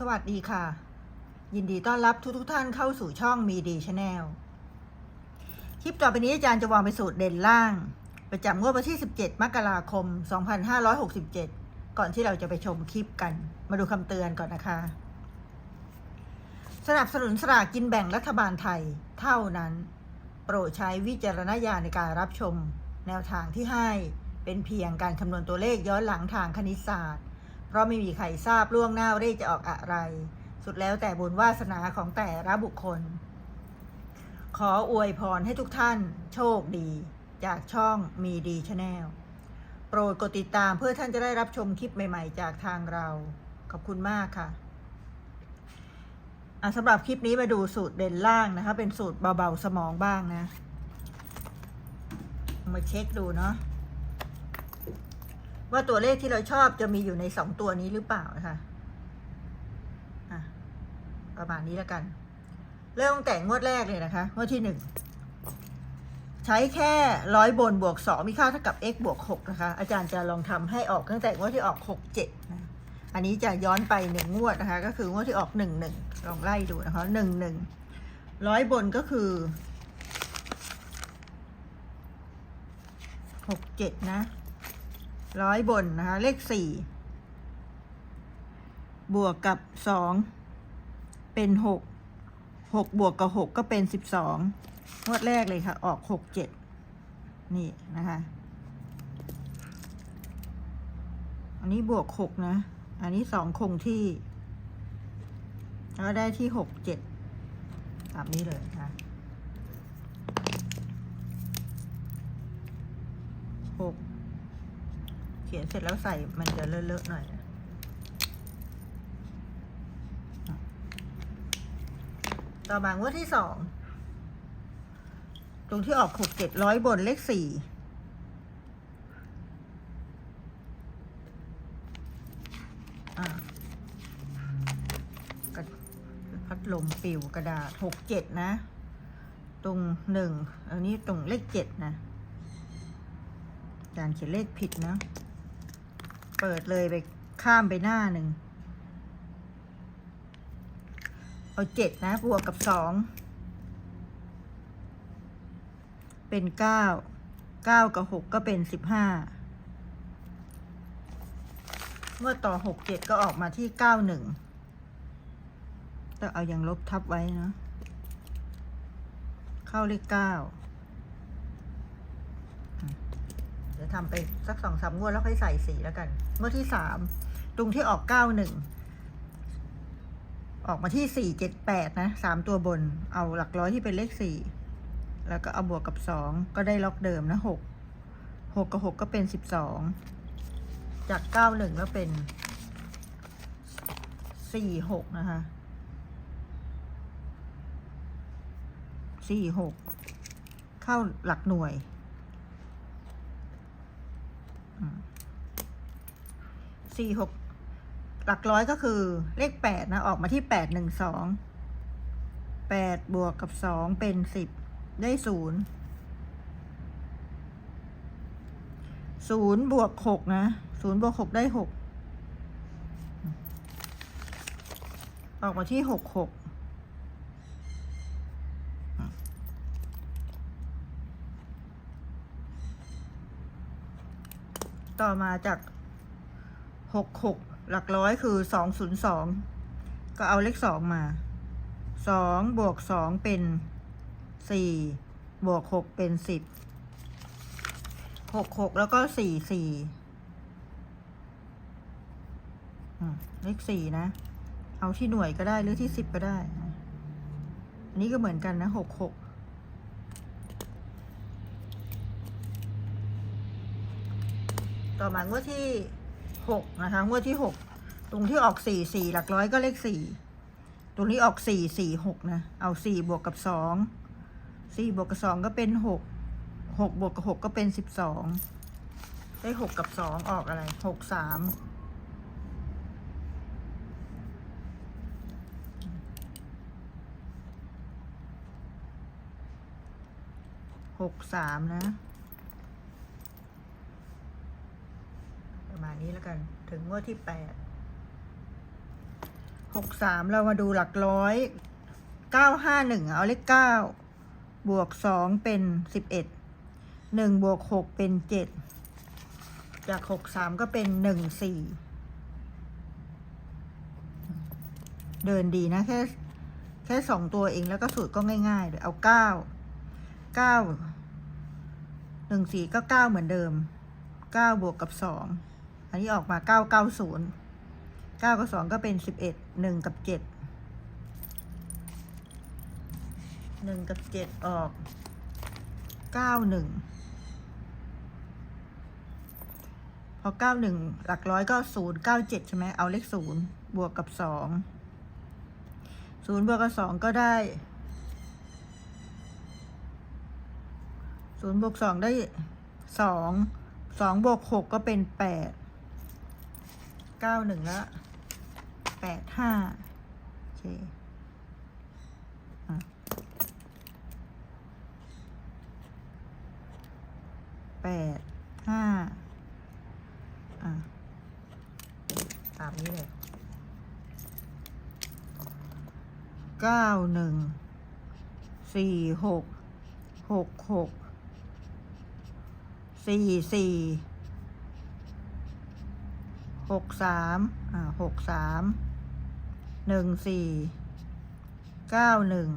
สวัสดีค่ะ ยินดีต้อนรับทุกทุกท่านเข้าสู่ช่องมีดีชาแนลคลิปต่อไปนี้อาจารย์จะวางเป็นสูตรเด่นล่าง ประจำงวดวันที่ 17 มกราคม 2567 ก่อนที่เราจะไปชมคลิปกัน มาดูคำเตือนก่อนนะคะ สนับสนุนสลากกินแบ่งรัฐบาลไทยเท่านั้น โปรดใช้วิจารณญาณในการรับชม แนวทางที่ให้เป็นเพียงการคำนวณตัวเลขย้อนหลังทางคณิตศาสตร์ ราะไม่มีใครทราบล่วงหน้าว่าเลขจะออกอะไร สุดแล้วแต่บุญวาสนาของแต่ละบุคคล ขออวยพรให้ทุกท่านโชคดี จากช่องมีดีชาแนลโปรดกดติดตามเพื่อท่านจะได้รับชมคลิปใหม่ ๆ จากทางเรา ขอบคุณมากค่ะอะสำหรับคลิปนี้มาดูสูตรเด่นล่างนะคะ เป็นสูตรเบาๆสมองบ้างนะ มาเช็คดูเนาะ ว่าตัวเลขที่เราชอบจะมีอยู่ในสองตัวนี้หรือเปล่านะคะประมาณนี้แล้วกัน เริ่มตั้งแต่งวดแรกเลยนะคะงวดที่หนึ่งใช้แค่ร้อยบนบวกสองมีค่าเท่ากับ x บวกหกนะคะ อาจารย์จะลองทำให้ออกตั้งแต่งวดที่ออกหกเจ็ดนะอันนี้จะย้อนไปหนึ่งงวดนะคะ ก็คืองวดที่ออกหนึ่งหนึ่งลองไล่ดูนะคะหนึ่งหนึ่งร้อยบนก็คือหกเจ็ดนะ ร้อยบนนะคะ เลขสี่บวกกับสองเป็นหกหกบวกกับหกก็เป็นสิบสองงวดแรกเลยค่ะ ออกหกเจ็ดนี่นะคะ อันนี้บวกหกนะ อันนี้สองคงที่ แล้วได้ที่หกเจ็ดตามนี้เลยนะคะหก ขียนเสร็จแล้วใส่มันจะเลอะๆหน่อยนะต่อมางวดที่สอง ตรงที่ออกหกเจ็ดร้อยบนเลขสี่อ่าพัดลมปิวกระดาษหกเจ็ดนะ ตรงหนึ่งอันนี้ตรงเลขเจ็ดนะอารเขียนเลขผิดนะ เปิดเลยไปข้ามไปหน้าหนึ่ง เอาเจ็ดนะ บวกกับสอง เป็นเก้า เก้ากับหกก็เป็นสิบห้า เมื่อต่อหกเจ็ดก็ออกมาที่เก้าหนึ่งต้องเอาอย่างลบทับไว้นะ เข้าเลขเก้า เดี๋ยวทำไปสักสองสามงวดแล้วค่อยใส่สีแล้วกัน งวดที่สามตรงที่ออกเก้าหนึ่งออกมาที่สี่เจ็ดแปดนะสามตัวบน เอาหลักร้อยที่เป็นเลขสี่แล้วก็เอาบวกกับสองก็ได้ล็อกเดิมนะหกหกกับหกก็เป็นสิบสองจากเก้าหนึ่งแล้วเป็นสี่หกนะคะสี่หกเข้าหลักหน่วย สี่หกหลักร้อยก็คือเลขแปดนะ ออกมาที่แปดหนึ่งสองแปดบวกกับสองเป็นสิบได้ศูนย์ศูนย์บวกหกนะศูนย์บวกหกได้หกออกมาที่หกหกต่อมาจาก หกหกหลักร้อยคือสองศูนย์สองก็เอาเลขสองมาสองบวกสองเป็นสี่บวกหกเป็นสิบหกหกแล้วก็สี่สี่เลขสี่นะ เอาที่หน่วยก็ได้หรือที่สิบก็ได้ อันนี้ก็เหมือนกันนะหกหกต่อมางวดที่ หกนะคะงวดที่หกตรงที่ออกสี่สี่หลักร้อยก็เลขสี่ตรงนี้ออกสี่สี่หกนะ เอาสี่บวกกับสองสี่บวกกับสองก็เป็นหกหกบวกกับหกก็เป็นสิบสองได้หกกับสองออกอะไรหกสามหกสามนะ ประมาณนี้แล้วกัน ถึงงวดที่แปดหกสามเรามาดูหลักร้อยเก้าห้าหนึ่งเอาเลขเก้าบวกสองเป็นสิบเอ็ดหนึ่งบวกหกเป็นเจ็ดจากหกสามก็เป็นหนึ่งสี่เดินดีนะแค่แค่สองตัวเองแล้วก็สูตรก็ง่ายๆเลยเอาเก้าเก้าหนึ่งสี่ก็เก้าเหมือนเดิมเก้าบวกกับสอง อันนี้ออกมาเก้าเก้าศูนย์เก้ากับสองก็เป็นสิบเอ็ดหนึ่งกับเจ็ดหนึ่งกับเจ็ดออกเก้าหนึ่งพอเก้าหนึ่งหลักร้อยก็ศูนย์เก้าเจ็ดใช่ไหมเอาเลขศูนย์บวกกับสองศูนย์บวกกับสองก็ได้ศูนย์บวกสองได้สองสองบวกหกก็เป็นแปด เก้าหนึ่งแล้วแปดห้าโอเคแปดห้าอะตามนี้เลยเก้าหนึ่งสี่หกหกหกสี่สี่ หกสามอ่าหกสามหนึ่งสี่เก้าหนึ่ง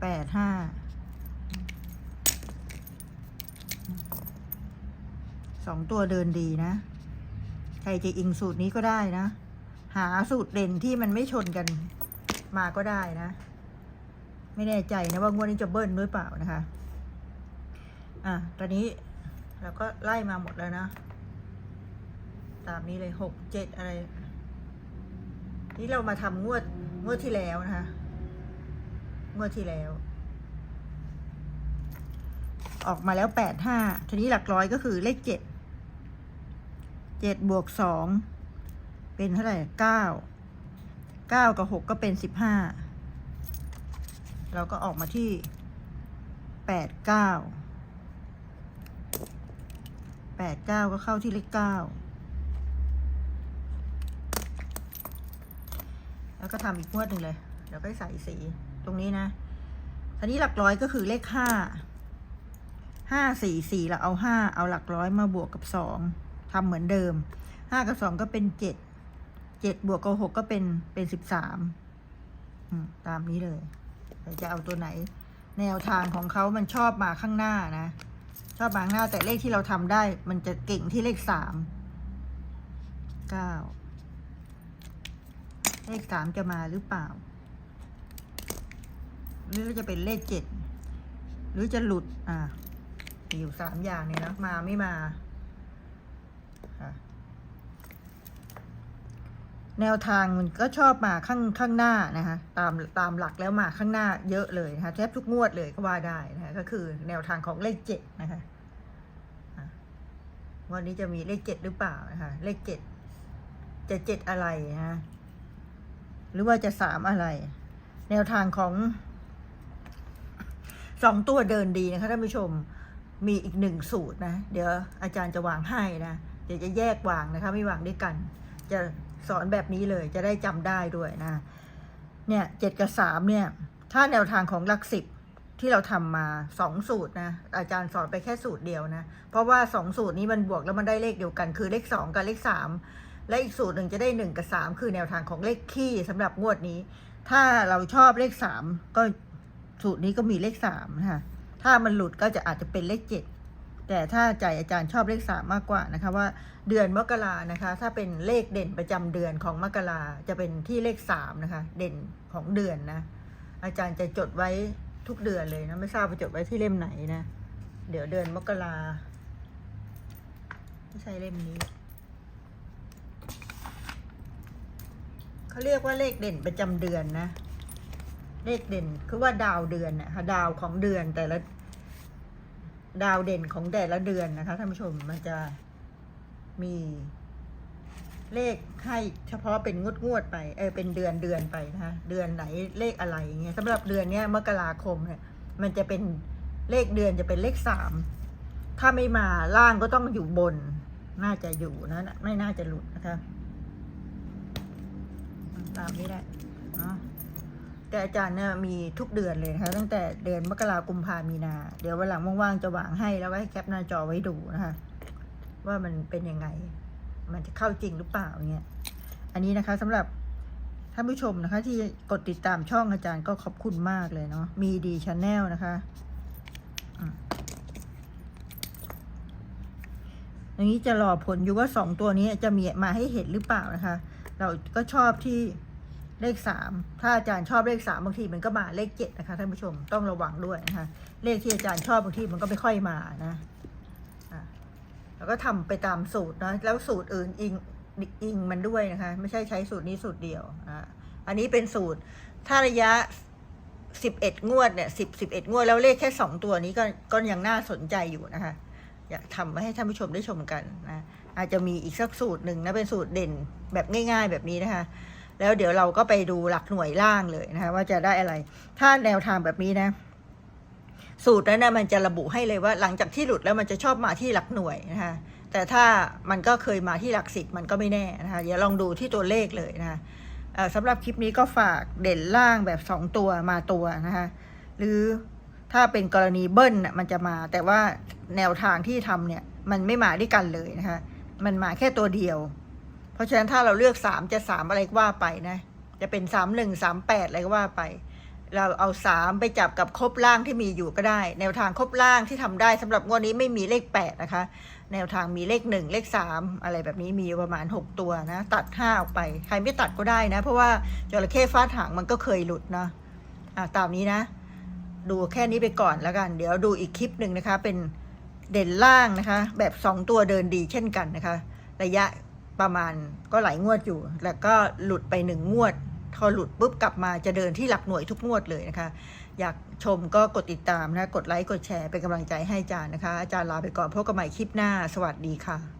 แปดห้าสองตัวเดินดีนะ ใครจะอิงสูตรนี้ก็ได้นะ หาสูตรเด่นที่มันไม่ชนกันมาก็ได้นะ ไม่แน่ใจนะว่างวดนี้จะเบิ้ลด้วยเปล่านะคะ อะ ตอนนี้เราก็ไล่มาหมดแล้วนะ ตามนี้เลยหกเจ็ดอะไร นี่เรามาทำงวดงวดที่แล้วนะคะ งวดที่แล้ว ออกมาแล้วแปดห้าทีนี้หลักร้อยก็คือเลขเจ็ดเจ็ดบวกสองเป็นเท่าไหร่เก้าเก้ากับหกก็เป็นสิบห้าเราก็ออกมาที่แปดเก้าแปดเก้าก็เข้าที่เลขเก้า แล้วก็ทำอีกงวดหนึ่งเลย เดี๋ยวก็ใส่สีตรงนี้นะทีนี้หลักร้อยก็คือเลขห้า ห้าสี่สี่เราเอาห้าเอาหลักร้อยมาบวกกับสองทำเหมือนเดิม ห้ากับสองก็เป็นเจ็ด เจ็ดบวกกับหกก็เป็นเป็นสิบสามตามนี้เลยเราจะเอาตัวไหน แนวทางของเขามันชอบมาข้างหน้านะ ชอบมาข้างหน้าแต่เลขที่เราทำได้ มันจะเก่งที่เลขสาม เก้า เลขสามจะมาหรือเปล่า หรือจะเป็นเลขเจ็ดหรือจะหลุด อ่ามีอยู่สามอย่างเนี่ยนะ มาไม่มาค่ะแนวทางมันก็ชอบมาข้างข้างหน้านะคะตามตามหลักแล้วมาข้างหน้าเยอะเลยนะคะแทบทุกงวดเลยก็ว่าได้นะคะก็คือแนวทางของเลขเจ็ดนะคะวันนี้จะมีเลขเจ็ดหรือเปล่านะคะเลขเจ็ดจะเจ็ดอะไรนะ หรือว่าจะสามอะไร แนวทางของสองตัวเดินดีนะคะท่านผู้ชมมีอีกหนึ่งสูตรนะ เดี๋ยวอาจารย์จะวางให้นะ เดี๋ยวจะแยกวางนะคะ ไม่วางด้วยกัน จะสอนแบบนี้เลยจะได้จำได้ด้วยนะ เนี่ยเจ็ดกับสามเนี่ย ถ้าแนวทางของหลักสิบที่เราทำมาสองสูตรนะ อาจารย์สอนไปแค่สูตรเดียวนะ เพราะว่าสองสูตรนี้มันบวกแล้วมันได้เลขเดียวกัน คือเลขสองกับเลขสาม และอีกสูตรหนึ่งจะได้หนึ่งกับสามคือแนวทางของเลขคี่สำหรับงวดนี้ ถ้าเราชอบเลขสามก็สูตรนี้ก็มีเลขสามนะคะถ้ามันหลุดก็จะอาจจะเป็นเลขเจ็ดแต่ถ้าใจอาจารย์ชอบเลขสามมากกว่านะคะว่าเดือนมกรานะคะ ถ้าเป็นเลขเด่นประจำเดือนของมกราจะเป็นที่เลขสามนะคะ เด่นของเดือนนะ อาจารย์จะจดไว้ทุกเดือนเลยนะไม่ทราบว่าจดไว้ที่เล่มไหนนะ เดี๋ยวเดือนมกราไม่ใช่เล่มนี้ เขาเรียกว่าเลขเด่นประจำเดือนนะ เลขเด่นคือว่าดาวเดือนนะคะดาวของเดือนแต่ละ ดาวเด่นของแต่ละเดือนนะคะท่านผู้ชมมันจะมีเลขให้เฉพาะเป็นงวดงวดไปเออเป็นเดือนเดือนไปนะคะเดือนไหนเลขอะไรอย่างเงี้ยสำหรับเดือนเนี้ยมกราคมเนี่ย มันจะเป็นเลขเดือนจะเป็นเลขสามถ้าไม่มาล่างก็ต้องอยู่บน น่าจะอยู่นะไม่น่าจะหลุดนะคะ ตามนี้แหละเนาะแต่อาจารย์เนี่ยมีทุกเดือนเลยนะคะตั้งแต่เดือนมกรากุมภามีนา เดี๋ยววันหลังว่างๆจะวางให้แล้วก็ให้แคปหน้าจอไว้ดูนะคะ ว่ามันเป็นยังไง มันจะเข้าจริงหรือเปล่าเงี้ยอันนี้นะคะสำหรับท่านผู้ชมนะคะ ที่กดติดตามช่องอาจารย์ก็ขอบคุณมากเลยเนาะมีดีชาแนลนะคะอืมอย่างนี้จะรอผลอยู่ว่าสองตัวนี้จะมีมาให้เห็นหรือเปล่านะคะ เราก็ชอบที่ เลขสามถ้าอาจารย์ชอบเลขสามบางทีมันก็มาเลขเจ็ดนะคะท่านผู้ชมต้องระวังด้วยนะคะเลขที่อาจารย์ชอบบางทีมันก็ไม่ค่อยมานะแล้วก็ทำไปตามสูตรนะแล้วสูตรอื่นอิงอิงมันด้วยนะคะ ไม่ใช่ใช้สูตรนี้สูตรเดียวอะอันนี้เป็นสูตรถ้าระยะสิบเอ็ดงวดเนี่ยสิบสิบเอ็ดงวด แล้วเลขแค่สองตัวนี้ก็ก็ยังน่าสนใจอยู่นะคะอยากทำมาให้ท่านผู้ชมได้ชมกันนะอาจจะมีอีกสักสูตรหนึ่งนะเป็นสูตรเด่นแบบง่าย ๆ แบบนี้นะคะ แล้วเดี๋ยวเราก็ไปดูหลักหน่วยล่างเลยนะคะว่าจะได้อะไร ถ้าแนวทางแบบนี้นะ สูตรนั้นนะมันจะระบุให้เลยว่า หลังจากที่หลุดแล้วมันจะชอบมาที่หลักหน่วยนะคะแต่ถ้ามันก็เคยมาที่หลักสิบมันก็ไม่แน่นะคะเดี๋ยวลองดูที่ตัวเลขเลยนะคะสำหรับคลิปนี้ก็ฝากเด่นล่างแบบสองตัวมาตัวนะคะหรือถ้าเป็นกรณีเบิ้ลน่ะมันจะมา แต่ว่าแนวทางที่ทำเนี่ย มันไม่มาด้วยกันเลยนะคะ มันมาแค่ตัวเดียว เพราะฉะนั้นถ้าเราเลือกสามจะสามอะไรก็ว่าไปนะ จะเป็นสามหนึ่งสามแปดอะไรก็ว่าไป เราเอาสามไปจับกับครบล่างที่มีอยู่ก็ได้ แนวทางครบล่างที่ทำได้สำหรับงวดนี้ไม่มีเลขแปดนะคะ แนวทางมีเลขหนึ่งเลขสามอะไรแบบนี้มีประมาณหกตัวนะ ตัดห้าออกไป ใครไม่ตัดก็ได้นะ เพราะว่าจระเข้ฟาดหางมันก็เคยหลุดนะอะตามนี้นะ ดูแค่นี้ไปก่อนแล้วกัน เดี๋ยวดูอีกคลิปหนึ่งนะคะ เป็นเด่นล่างนะคะ แบบสองตัวเดินดีเช่นกันนะคะ ระยะ ประมาณก็หลายงวดอยู่ แล้วก็หลุดไปหนึ่งงวดพอหลุดปุ๊บกลับมาจะเดินที่หลักหน่วยทุกงวดเลยนะคะ อยากชมก็กดติดตามนะ กดไลค์ กดแชร์เป็นกำลังใจให้อาจารย์นะคะ อาจารย์ลาไปก่อนพบกันใหม่คลิปหน้า สวัสดีค่ะ